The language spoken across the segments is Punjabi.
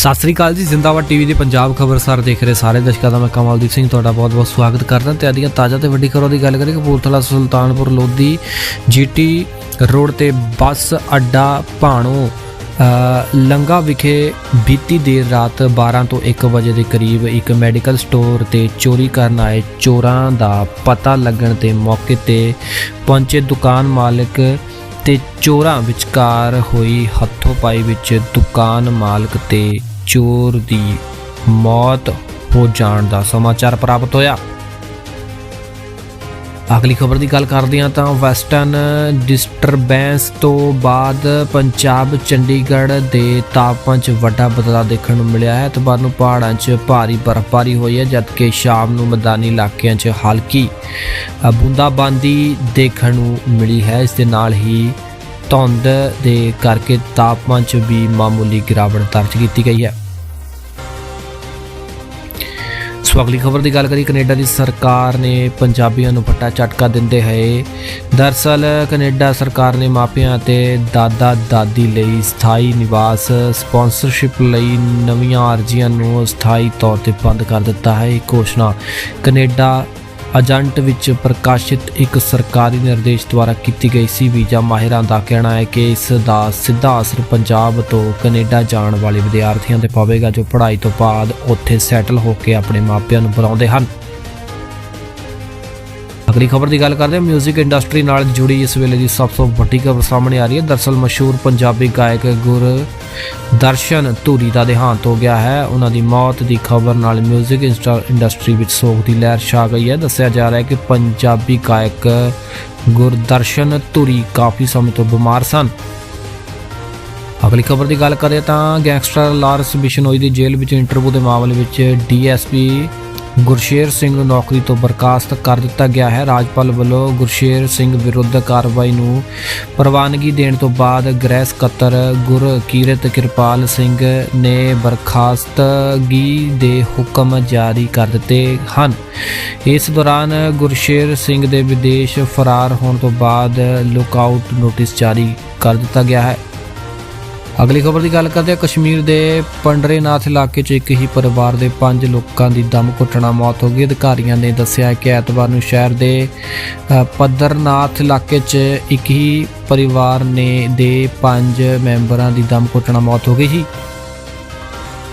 ਸਤਿ ਸ੍ਰੀ ਅਕਾਲ ਜੀ, ਜ਼ਿੰਦਾਬਾਦ ਟੀਵੀ ਦੇ ਪੰਜਾਬ ਖਬਰਸਾਰ ਦੇਖ ਰਹੇ ਸਾਰੇ ਦਰਸ਼ਕਾਂ ਦਾ ਮੈਂ ਕਮਲਦੀਪ ਸਿੰਘ, ਤੁਹਾਡਾ ਬਹੁਤ-ਬਹੁਤ ਸਵਾਗਤ ਕਰਦਾ। ਤੇ ਅਦੀਆਂ ਤਾਜ਼ਾ ਤੇ ਵੱਡੀ ਖਬਰਾਂ ਦੀ ਗੱਲ ਕਰੀਏ, ਕਪੂਰਥਲਾ, ਸੁਲਤਾਨਪੁਰ, ਲੋਧੀ, ਜੀਟੀ ਰੋਡ ਤੇ ਬੱਸ ਅੱਡਾ ਭਾਣੋ ਲੰਗਾ ਵਿਖੇ ਬੀਤੀ ਦੇਰ ਰਾਤ 12 ਤੋਂ 1 ਵਜੇ ਦੇ ਕਰੀਬ ਇੱਕ ਮੈਡੀਕਲ ਸਟੋਰ ਤੇ ਚੋਰੀ ਕਰਨ ਆਏ ਚੋਰਾਂ ਦਾ ਪਤਾ ਲੱਗਣ ਤੇ ਮੌਕੇ ਤੇ ਪਹੁੰਚੇ ਦੁਕਾਨ ਮਾਲਕ ਤੇ ਚੋਰਾਂ ਵਿਚਕਾਰ ਹੋਈ ਹੱਥੋਂ ਪਾਈ ਵਿੱਚ ਦੁਕਾਨ ਮਾਲਕ ਤੇ ਚੋਰ ਦੀ ਮੌਤ ਹੋ ਜਾਣ ਦਾ ਸਮਾਚਾਰ ਪ੍ਰਾਪਤ ਹੋਇਆ। ਅਗਲੀ ਖਬਰ ਦੀ ਗੱਲ ਕਰਦੇ ਹਾਂ ਤਾਂ ਵੈਸਟਰਨ ਡਿਸਟਰਬੈਂਸ ਤੋਂ ਬਾਅਦ ਪੰਜਾਬ ਚੰਡੀਗੜ੍ਹ ਦੇ ਤਾਪਮਾਨ 'ਚ ਵੱਡਾ ਬਦਲਾਅ ਦੇਖਣ ਨੂੰ ਮਿਲਿਆ ਹੈ। ਐਤਵਾਰ ਨੂੰ ਪਹਾੜਾਂ 'ਚ ਭਾਰੀ ਬਰਫ਼ਬਾਰੀ ਹੋਈ ਹੈ ਜਦਕਿ ਸ਼ਾਮ ਨੂੰ ਮੈਦਾਨੀ ਇਲਾਕਿਆਂ 'ਚ ਹਲਕੀ ਅ, ਬੂੰਦਾਬਾਂਦੀ ਦੇਖਣ ਨੂੰ ਮਿਲੀ ਹੈ। ਇਸ ਦੇ ਨਾਲ ਹੀ ਧੁੰਦ ਦੇ ਕਰਕੇ ਤਾਪਮਾਨ 'ਚ ਵੀ ਮਾਮੂਲੀ ਗਿਰਾਵਟ ਦਰਜ ਕੀਤੀ ਗਈ ਹੈ। ਸੋ ਅਗਲੀ ਖਬਰ ਦੀ ਗੱਲ ਕਰੀ ਕੈਨੇਡਾ ਦੀ ਸਰਕਾਰ ਨੇ ਪੰਜਾਬੀਆਂ ਨੂੰ ਫੱਟਾ ਝਟਕਾ ਦਿੰਦੇ ਹੋਏ, ਦਰਸਲ ਕੈਨੇਡਾ ਸਰਕਾਰ ਨੇ ਮਾਪਿਆਂ ਅਤੇ ਦਾਦਾ ਦਾਦੀ ਲਈ ਸਥਾਈ ਨਿਵਾਸ, ਸਪਾਂਸਰਸ਼ਿਪ ਲਈ ਨਵੀਆਂ ਅਰਜ਼ੀਆਂ ਨੂੰ ਸਥਾਈ ਤੌਰ ਤੇ ਬੰਦ ਕਰ ਦਿੱਤਾ ਹੈ। ਇਹ ਘੋਸ਼ਣਾ ਕੈਨੇਡਾ ਏਜੰਟ ਵਿੱਚ ਪ੍ਰਕਾਸ਼ਿਤ ਇੱਕ ਸਰਕਾਰੀ ਨਿਰਦੇਸ਼ ਦੁਆਰਾ ਕੀਤੀ ਗਈ ਸੀ ਵੀਜ਼ਾ, ਮਾਹਿਰਾਂ ਦਾ ਕਹਿਣਾ ਹੈ ਕਿ ਇਸ ਦਾ ਸਿੱਧਾ ਅਸਰ ਪੰਜਾਬ ਤੋਂ ਕੈਨੇਡਾ ਜਾਣ ਵਾਲੇ ਵਿਦਿਆਰਥੀਆਂ ਤੇ ਪਵੇਗਾ, ਜੋ ਪੜ੍ਹਾਈ ਤੋਂ ਬਾਅਦ ਉੱਥੇ ਸੈਟਲ ਹੋ ਕੇ ਆਪਣੇ ਮਾਪਿਆਂ ਨੂੰ ਬੁਲਾਉਂਦੇ ਹਨ। ਅਗਲੀ ਖਬਰ ਦੀ ਗੱਲ ਕਰਦੇ ਹਾਂ। 뮤직 ਇੰਡਸਟਰੀ ਨਾਲ ਜੁੜੀ ਇਸ ਵੇਲੇ ਦੀ ਸਭ ਤੋਂ ਵੱਡੀ ਖਬਰ ਸਾਹਮਣੇ ਆ ਰਹੀ ਹੈ। ਦਰਸਲ ਮਸ਼ਹੂਰ ਪੰਜਾਬੀ ਗਾਇਕ ਗੁਰ ਦਰਸ਼ਨ ਧੂਰੀ ਦਾ ਦੇਹਾਂਤ ਹੋ ਗਿਆ ਹੈ। ਉਹਨਾਂ ਦੀ ਮੌਤ ਦੀ ਖਬਰ ਨਾਲ 뮤직 ਇੰਡਸਟਰੀ ਵਿੱਚ ਸੋਗ ਦੀ ਲਹਿਰ ਛਾ ਗਈ ਹੈ। ਦੱਸਿਆ ਜਾ ਰਿਹਾ ਹੈ ਕਿ ਪੰਜਾਬੀ ਗਾਇਕ ਗੁਰਦਰਸ਼ਨ ਧੂਰੀ ਕਾਫੀ ਸਮੇਂ ਤੋਂ ਬਿਮਾਰ ਸਨ। ਅਗਲੀ ਖਬਰ ਦੀ ਗੱਲ ਕਰੀਏ ਤਾਂ ਗੈਂਗਸਟਰ ਲਾਰਸ ਬਿਸ਼ਨੋਈ ਦੀ ਜੇਲ੍ਹ ਵਿੱਚ ਇੰਟਰਵਿਊ ਦੇ ਮਾਮਲੇ ਵਿੱਚ ਡੀਐਸਪੀ ਗੁਰਸ਼ੇਰ ਸਿੰਘ ਨੌਕਰੀ ਤੋਂ ਬਰਖਾਸਤ ਕਰ ਦਿੱਤਾ ਗਿਆ ਹੈ। ਰਾਜਪਾਲ ਵੱਲੋਂ ਗੁਰਸ਼ੇਰ ਸਿੰਘ ਵਿਰੁੱਧ ਕਾਰਵਾਈ ਨੂੰ ਪ੍ਰਵਾਨਗੀ ਦੇਣ ਤੋਂ ਬਾਅਦ ਗ੍ਰਹਿ ਸਕੱਤਰ ਗੁਰਕੀਰਤ ਕਿਰਪਾਲ ਸਿੰਘ ਨੇ ਬਰਖਾਸਤਗੀ ਦੇ ਹੁਕਮ ਜਾਰੀ ਕਰ ਦਿੱਤੇ ਹਨ। ਇਸ ਦੌਰਾਨ ਗੁਰਸ਼ੇਰ ਸਿੰਘ ਦੇ ਵਿਦੇਸ਼ ਫਰਾਰ ਹੋਣ ਤੋਂ ਬਾਅਦ ਲੁਕਆਊਟ ਨੋਟਿਸ ਜਾਰੀ ਕਰ ਦਿੱਤਾ ਗਿਆ ਹੈ। ਅਗਲੀ ਖਬਰ ਦੀ ਗੱਲ ਕਰਦੇ ਹਾਂ ਕਸ਼ਮੀਰ ਦੇ ਪੰਡਰੇਨਾਥ ਇਲਾਕੇ 'ਚ ਇੱਕ ਹੀ ਪਰਿਵਾਰ ਦੇ 5 ਲੋਕਾਂ ਦੀ ਦਮ ਘੁੱਟਣਾ ਮੌਤ ਹੋ ਗਈ। ਅਧਿਕਾਰੀਆਂ ਨੇ ਦੱਸਿਆ ਕਿ ਐਤਵਾਰ ਨੂੰ ਸ਼ਹਿਰ ਦੇ ਅ, ਪੱਧਰਨਾਥ ਇਲਾਕੇ 'ਚ ਇੱਕ ਹੀ ਪਰਿਵਾਰ ਨੇ ਦੇ 5 ਮੈਂਬਰਾਂ ਦੀ ਦਮ ਘੁੱਟਣਾ ਮੌਤ ਹੋ ਗਈ ਸੀ।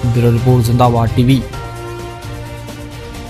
Bureau report Zindabad TV.